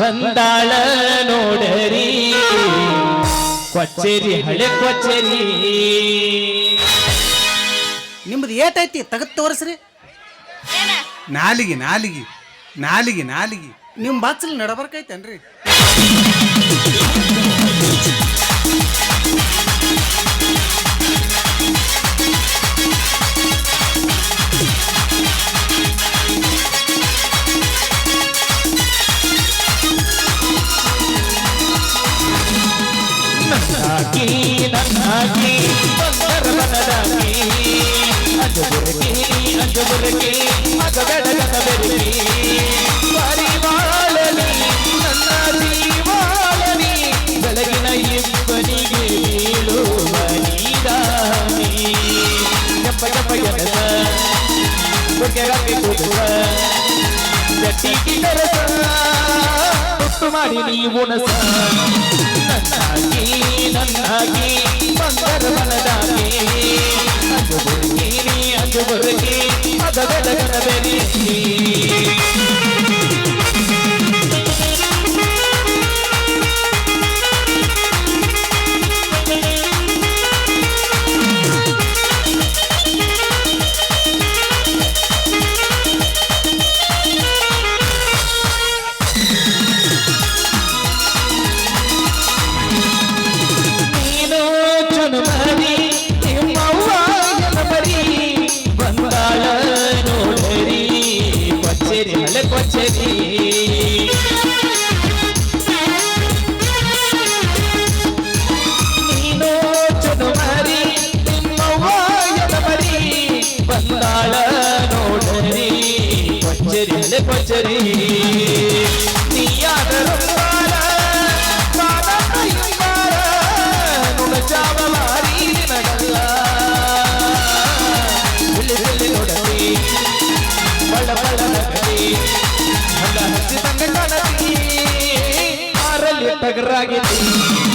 ಬಂದಾಳ ನೋಡರಿ. ಕೊಚ್ಚೇರಿ ಹಳೆ ಕೊಚ್ಚೇರಿ. ನಿಮ್ದು ಏಟೈತಿ? ತಗದ್ ತೋರಿಸ್ರಿ. ನಾಲಿಗೆ ನಾಲಿಗೆ ನಾಲಿಗೆ ನಾಲಿಗೆ. ನಿಮ್ಮ ಬಾಚಲ್ ನಡಬರ್ಕೈತೇನ್ರಿ? ನನ್ನಾಗಿ ನನ್ನಾಗಿ, ಬಂದರ ಮನದಾಗಿ. ಅಂಜುಬುರಗಿ ಅಂಜುಬುರಗಿ ಮಗ ಬೆಳಗನ ಬೆರಗಿ ಪರಿವಾಳನಿ ನನ್ನ ಜೀವಾಳನಿ ಬೆಳಗಿನ ಇಬ್ಬನಿಗೆ ಬೀಳುವ ನೀರಾಣಿ ಜಪ್ಪ ಕೆಂಪ ಎನಸ ಬುಕ್ಕೆರಪ್ಪಿ ಕುದುವ ಜಟ್ಟಿಗೆ ಕರೆದ ಮಾಡಿ ನೀವು ನನ್ನಾಗಿ ನನ್ನಾಗಿ ಬಂದರ ಮನದಾಗಿ. ಅಂಜು ಬುರ್ಗಿ ನೀ ಅಂಜು ಬುರ್ಗಿ ಕೊಚ್ಚೇರಿ ನೀನು ಚುನುಮರಿ ನಿಮ್ಮವ್ವ ಬರಿ ಬಂದಾಳ ನೋಡರಿ ಪಚ್ಚರಿ ಕೊಚ್ಚೇರಿ ನೀಯಾದರೂ ಹಲ್ಲ